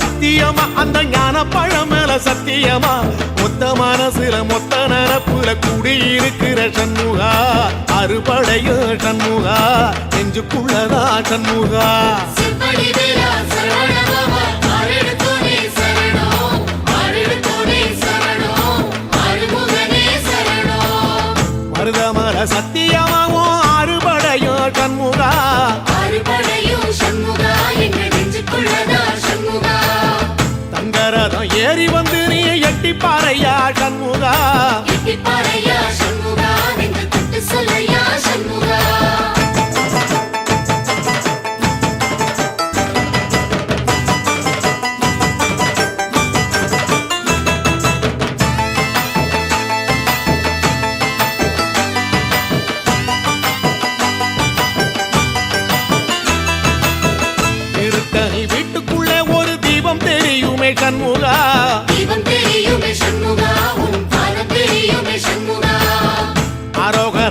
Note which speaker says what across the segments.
Speaker 1: சத்தியமா? அந்த ஞான பழமேல சத்தியமா? மொத்த மனசுல மொத்த நரப்புல குடியிருக்கிற சண்முகா. அறுபடைய சண்முகா. நெஞ்சுக்குள்ளதா சண்முகா.
Speaker 2: செவ்வடி வேலா சரவணபவா ஆறெடுத்தோனே
Speaker 1: ஏறி வந்து நீ எட்டி பாறையா சண்முகா?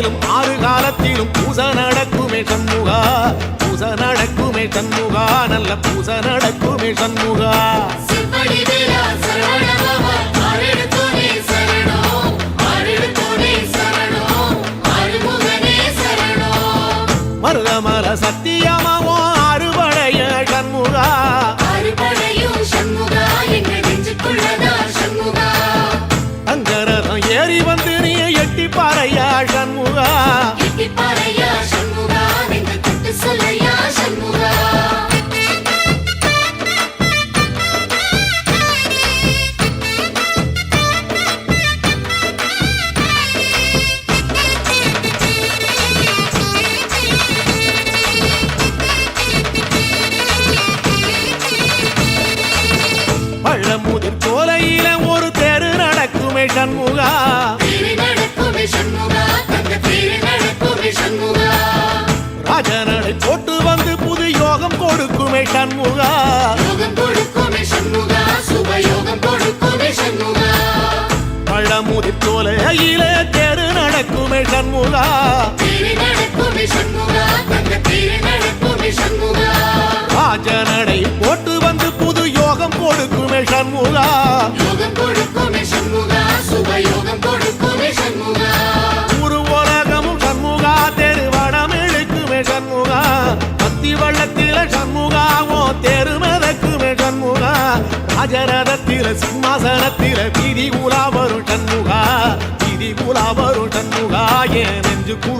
Speaker 2: காலத்திலும் ஆறு
Speaker 1: காலத்திலும் பூச நடக்குமே சண்முகா. பூச நடக்குமே சண்முகா. நல்ல பூச நடக்குமே சண்முகா. மருதமர சட்ட சண்முகா. ராஜனடை போட்டு வந்து புது யோகம் கொடுக்குமே சண்முகா. பழமுதிர் கோலையில தெரு நடக்குமே சண்முகா. சிம்மாசனத்தில வீதி உலா வரும் சண்முகா வீதி உலா வரும் சண்முகா ஏன் நெஞ்சு குளரா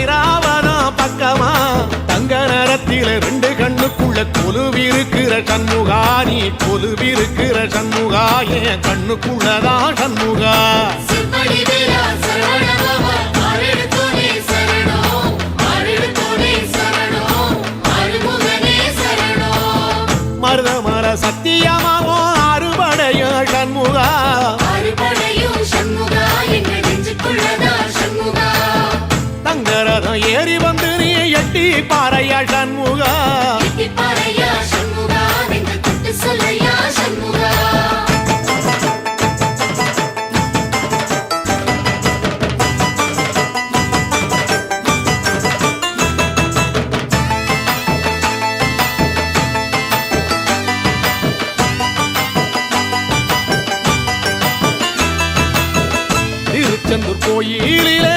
Speaker 1: ஐராவனம் பக்கமா? தங்க நேரத்தில ரெண்டு கண்ணுக்குள்ள கொலுவிருக்கிற சண்முகா நீ கொலுவிருக்கிற சண்முகா என் கண்ணுக்குள்ளதான் சண்முகா. கிட்டி பாறையா சண்முகா. திருச்செந்தூர் கோயிலிலே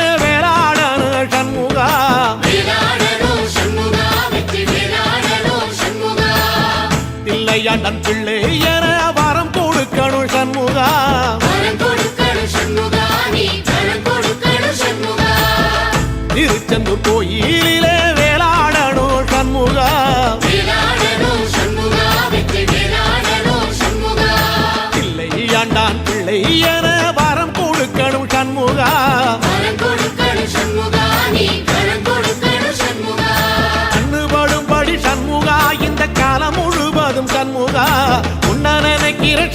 Speaker 1: நன் பிள்ளை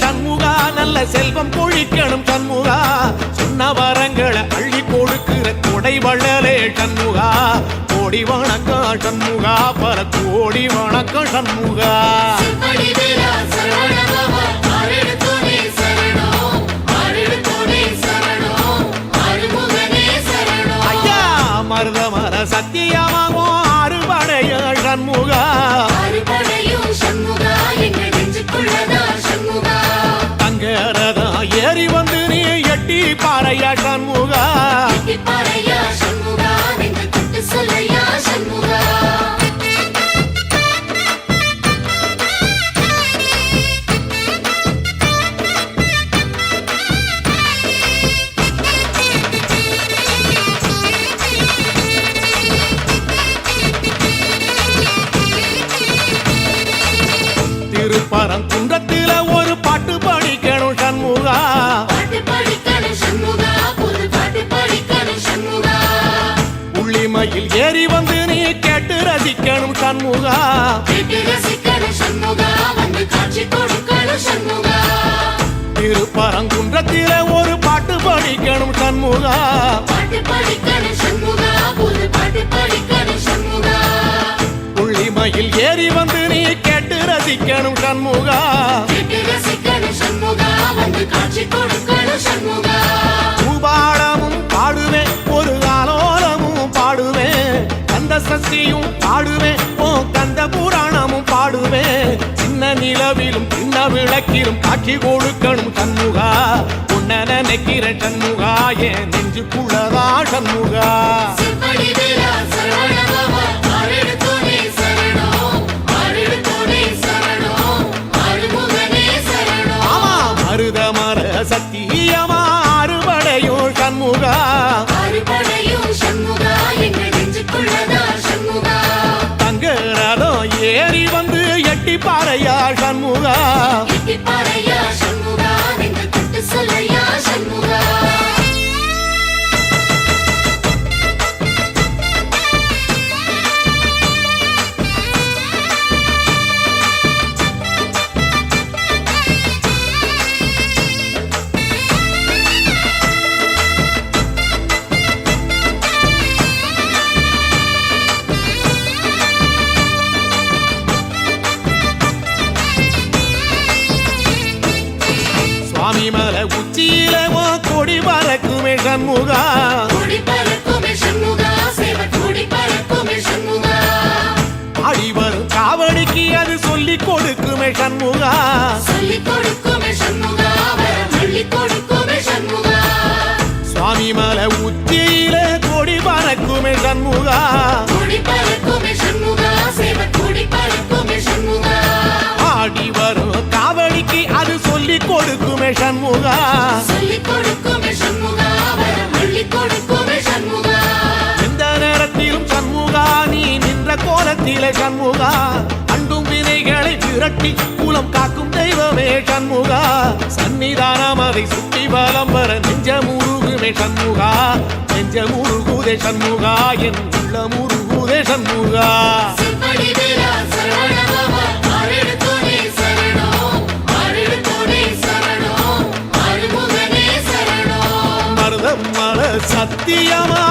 Speaker 1: சண்முகா நல்ல செல்வம் பொழிக்கணும் சண்முகா. சொன்ன வரங்களை அள்ளி கொடுக்கிற கொடை வள்ளலே சண்முகா. கோடி வணக்கம் சண்முகா பல கோடி வணக்கம் சண்முகா. மருதமர சத்தியமாகும் ஆறு சண்முகா. ரசிக்கணும்
Speaker 2: கண்முகா.
Speaker 1: திருப்பரங்குன்றத்தில ஒரு பாட்டு படிக்கணும் சண்முகா. புள்ளிமையில் ஏறி வந்து நீ கேட்டு ரசிக்கணும் சண்முகா.
Speaker 2: ரசிக்கணும் சண்முகா வந்து காட்சி கொடுக்கணும் சண்முகா.
Speaker 1: உனக்கிரும் காட்சி கொடுக்கணும் சண்முகா. உன்ன நினைக்கிற சண்முகா. என் நெஞ்சுக்குள்ளதா சண்முகா.
Speaker 2: ஷண்முகா அடிவர் காவடிக்கு அது சொல்லி கொடுக்குமே ஷண்முகா
Speaker 1: சுவாமி மலை உச்சியில கொடி பறக்குமே
Speaker 2: ஷண்முகா
Speaker 1: ஆடி வரும் காவடிக்கு அது சொல்லி கொடுக்குமே
Speaker 2: ஷண்முகா சண்முகா
Speaker 1: அண்டும் வினைகளை திரட்டி குலம் காக்கும் தெய்வமே சண்முகா சன்னிதானம் அதை சுட்டி பலம் வர நெஞ்ச முருகுமே சண்முகா நெஞ்ச முருகுதே சண்முகா. என் உள்ள முருகுதே சண்முகா சத்தியமா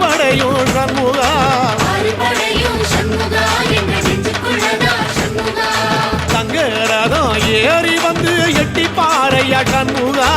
Speaker 1: வேலா சண்முகா. தங்கரதம் ஏறி வந்து எட்டி பாறையா சண்முகா